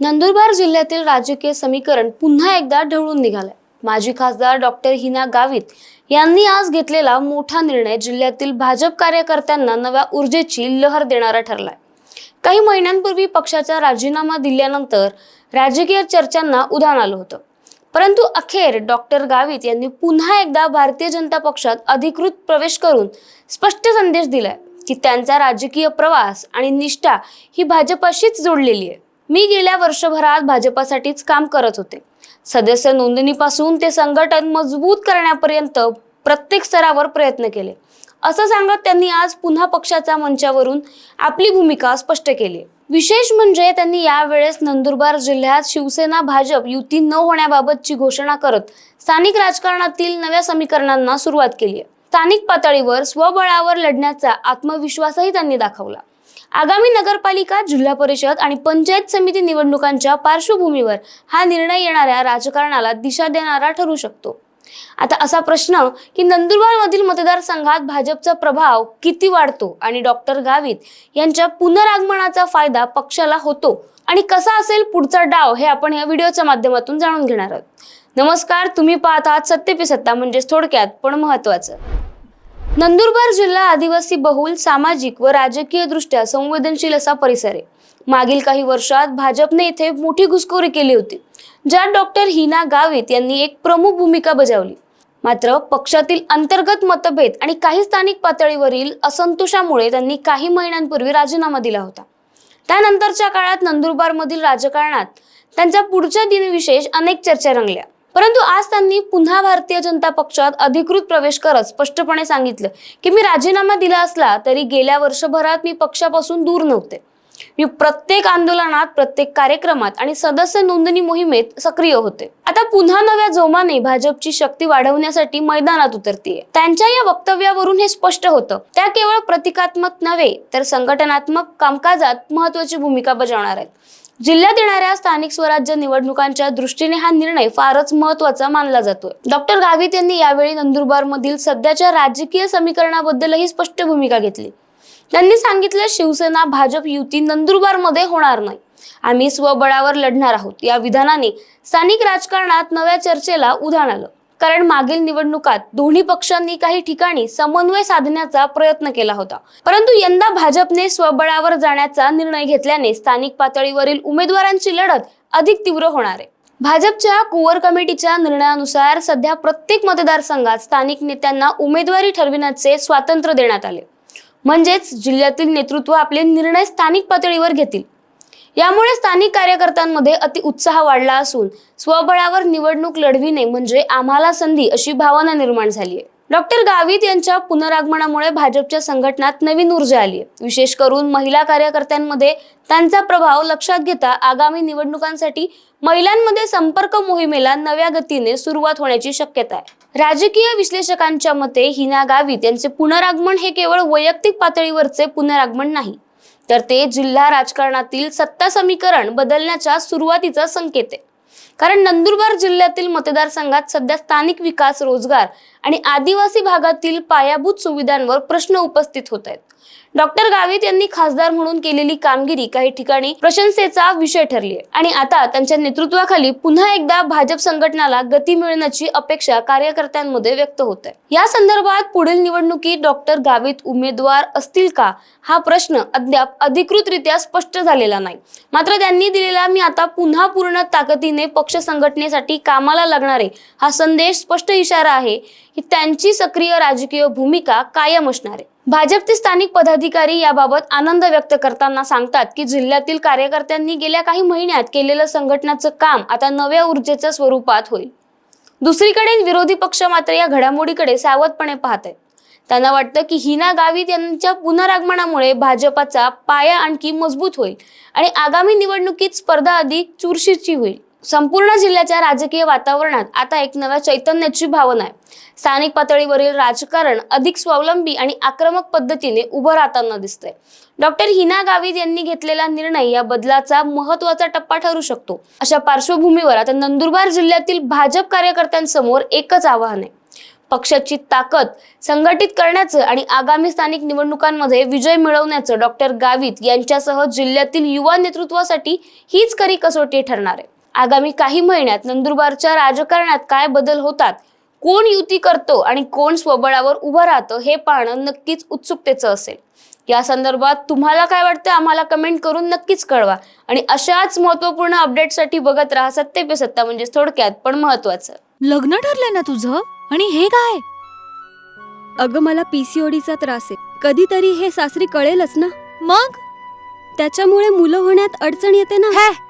नंदुरबार जिल्ह्यातील राजकीय समीकरण पुन्हा एकदा ढवळून निघालंय. माजी खासदार डॉक्टर हिना गावित यांनी आज घेतलेला मोठा निर्णय जिल्ह्यातील भाजप कार्यकर्त्यांना नव्या ऊर्जेची लहर देणारा ठरलाय. काही महिन्यांपूर्वी पक्षाचा राजीनामा दिल्यानंतर राजकीय चर्चांना उधाण आलं होतं. परंतु अखेर डॉक्टर गावित यांनी पुन्हा एकदा भारतीय जनता पक्षात अधिकृत प्रवेश करून स्पष्ट संदेश दिलाय की त्यांचा राजकीय प्रवास आणि निष्ठा ही भाजपाशीच जोडलेली आहे. मी गेल्या वर्षभरात भाजपासाठीच काम करत होते. सदस्य नोंदणीपासून ते संघटन मजबूत करण्यापर्यंत प्रत्येक स्तरावर प्रयत्न केले. असं सांगत त्यांनी आज पुन्हा पक्षाच्या मंचावरून आपली भूमिका स्पष्ट केली. विशेष म्हणजे त्यांनी यावेळेस नंदुरबार जिल्ह्यात शिवसेना भाजप युती न होण्याबाबतची घोषणा करत स्थानिक राजकारणातील नव्या समीकरणांना सुरुवात केली. स्थानिक पातळीवर स्वबळावर लढण्याचा आत्मविश्वासही त्यांनी दाखवला. आगामी नगरपालिका जिल्हा परिषद आणि पंचायत समिती निवडणुकांच्या पार्श्वभूमीवर हा निर्णय येणाऱ्या राजकारणाला दिशा देणारा ठरू शकतो. आता असा प्रश्न की नंदुरबारमधील मतदारसंघात भाजपचा प्रभाव किती वाढतो आणि डॉक्टर गावित यांच्या पुनरागमनाचा फायदा पक्षाला होतो आणि कसा असेल पुढचा डाव हे आपण या व्हिडिओच्या माध्यमातून जाणून घेणार आहोत. नमस्कार तुम्ही पाहत आहात सत्य पे सत्ता म्हणजेच थोडक्यात पण महत्वाचं नंदुरबार जिल्हा आदिवासी बहुल सामाजिक व राजकीय दृष्ट्या संवेदनशील असा परिसर आहे. मागील काही वर्षात भाजपने इथे मोठी घुसखोरी केली होती ज्यात डॉक्टर हिना गावित यांनी एक प्रमुख भूमिका बजावली. मात्र पक्षातील अंतर्गत मतभेद आणि काही स्थानिक पातळीवरील असंतोषामुळे त्यांनी काही महिन्यांपूर्वी राजीनामा दिला होता. त्यानंतरच्या काळात नंदुरबारमधील राजकारणात त्यांच्या पुढच्या दिनविशेष अनेक चर्चा रंगल्या. परंतु आज त्यांनी पुन्हा भारतीय जनता पक्षात अधिकृत प्रवेश करत स्पष्टपणे सांगितलं की मी राजीनामा दिला असला तरी गेल्या वर्षभरात मी पक्षापासून दूर नव्हते. मी प्रत्येक आंदोलनात प्रत्येक कार्यक्रमात आणि सदस्य नोंदणी मोहिमेत सक्रिय होते. आता पुन्हा नव्या जोमाने भाजपची शक्ती वाढवण्यासाठी मैदानात उतरतीये. त्यांच्या या वक्तव्यावरून हे स्पष्ट होतं. त्या केवळ प्रतिकात्मक नव्हे तर संघटनात्मक कामकाजात महत्वाची भूमिका बजावणार आहेत. जिल्ह्यात येणाऱ्या स्थानिक स्वराज्य निवडणुकांच्या दृष्टीने हा निर्णय फारच महत्त्वाचा मानला जातोय. डॉक्टर गावित यांनी यावेळी नंदुरबारमधील सध्याच्या राजकीय समीकरणाबद्दलही स्पष्ट भूमिका घेतली. त्यांनी सांगितलं शिवसेना भाजप युती नंदुरबारमध्ये होणार नाही. आम्ही स्वबळावर लढणार आहोत. या विधानाने स्थानिक राजकारणात नव्या चर्चेला उधाण आलं. कारण मागील निवडणुकात दोन्ही पक्षांनी काही ठिकाणी समन्वय साधण्याचा प्रयत्न केला होता. परंतु यंदा भाजपने स्वबळावर जाण्याचा निर्णय घेतल्याने स्थानिक पातळीवरील उमेदवारांची लढत अधिक तीव्र होणार आहे. भाजपच्या कुवर कमिटीच्या निर्णयानुसार सध्या प्रत्येक मतदारसंघात स्थानिक नेत्यांना उमेदवारी ठरविण्याचे स्वातंत्र्य देण्यात आले. म्हणजेच जिल्ह्यातील नेतृत्व आपले निर्णय स्थानिक पातळीवर घेतील. यामुळे स्थानिक कार्यकर्त्यांमध्ये अति उत्साह वाढला असून स्वबळावर निवडणूक लढविणे म्हणजे आम्हाला संधी अशी भावना निर्माण झाली आहे. डॉक्टर गावित यांच्या पुनरागमनामुळे भाजपच्या संघटनात नवीन ऊर्जा आली आहे. विशेष करून महिला कार्यकर्त्यांमध्ये त्यांचा प्रभाव लक्षात घेता आगामी निवडणुकांसाठी महिलांमध्ये संपर्क मोहिमेला नव्या गतीने सुरुवात होण्याची शक्यता आहे. राजकीय विश्लेषकांच्या मते हिना गावित यांचे पुनरागमन हे केवळ वैयक्तिक पातळीवरचे पुनरागमन नाही तर ते जिल्हा राजकारणातील सत्ता समीकरण बदलण्याच्या सुरुवातीचा संकेत आहे. कारण नंदुरबार जिल्ह्यातील मतदारसंघात सध्या स्थानिक विकास रोजगार आणि आदिवासी भागातील पायाभूत सुविधांवर प्रश्न उपस्थित होत आहेत. डॉक्टर गावित यांनी खासदार म्हणून केलेली कामगिरी काही ठिकाणी प्रशंसेचा विषय ठरली आहे. आणि आता त्यांच्या नेतृत्वाखाली पुन्हा एकदा भाजप संघटनाला गती मिळण्याची अपेक्षा कार्यकर्त्यांमध्ये व्यक्त होत आहे. या संदर्भात पुढील निवडणुकीत डॉक्टर गावित उमेदवार असतील का? हा प्रश्न अद्याप अधिकृतरित्या स्पष्ट झालेला नाही. मात्र त्यांनी दिलेला मी आता पुन्हा पूर्ण ताकदीने पक्ष संघटनेसाठी कामाला लागणारे हा संदेश स्पष्ट इशारा आहे की त्यांची सक्रिय राजकीय भूमिका कायम असणार आहे. भाजपचे स्थानिक पदाधिकारी याबाबत आनंद व्यक्त करताना सांगतात की जिल्ह्यातील कार्यकर्त्यांनी गेल्या काही महिन्यात केलेलं संघटनाचं काम आता नव्या ऊर्जेच्या स्वरूपात होईल. दुसरीकडे विरोधी पक्ष मात्र या घडामोडीकडे सावधपणे पाहत आहेत त्यांना वाटतं की हिना गावित यांच्या पुनरागमनामुळे भाजपाचा पाया आणखी मजबूत होईल आणि आगामी निवडणुकीत स्पर्धा अधिक चुरशीची होईल. संपूर्ण जिल्ह्याच्या राजकीय वातावरणात आता एक नव्या चैतन्याची भावना आहे. स्थानिक पातळीवरील राजकारण अधिक स्वावलंबी आणि आक्रमक पद्धतीने उभं राहताना दिसतंय. डॉक्टर हिना गावित यांनी घेतलेला निर्णय या बदलाचा महत्त्वाचा टप्पा ठरू शकतो. अशा पार्श्वभूमीवर आता नंदुरबार जिल्ह्यातील भाजप कार्यकर्त्यांसमोर एकच आव्हान आहे. पक्षाची ताकद संघटित करण्याचं आणि आगामी स्थानिक निवडणुकांमध्ये विजय मिळवण्याचं डॉक्टर गावित यांच्यासह जिल्ह्यातील युवा नेतृत्वासाठी हीच खरी कसोटी ठरणार आहे. आगामी काही महिन्यात नंदुरबारच्या राजकारणात काय बदल होतात? कोण युती करतो आणि कोण स्वबळावर उभं राहतं हे पाहणं नक्कीच उत्सुकतेचं असेल. या संदर्भात तुम्हाला काय वाटतं आम्हाला कमेंट करून नक्कीच कळवा. आणि अशाच महत्त्वपूर्ण अपडेटसाठी बघत राहा सत्य पे सत्ता म्हणजे थोडक्यात पण महत्वाचं लग्न ठरलंय ना तुझं? आणि हे काय? अगं मला पीसीओडीचा त्रास आहे. कधीतरी हे सासरी कळेलच ना? मग? त्याच्यामुळे मुलं होण्यात अडचण येते ना? हे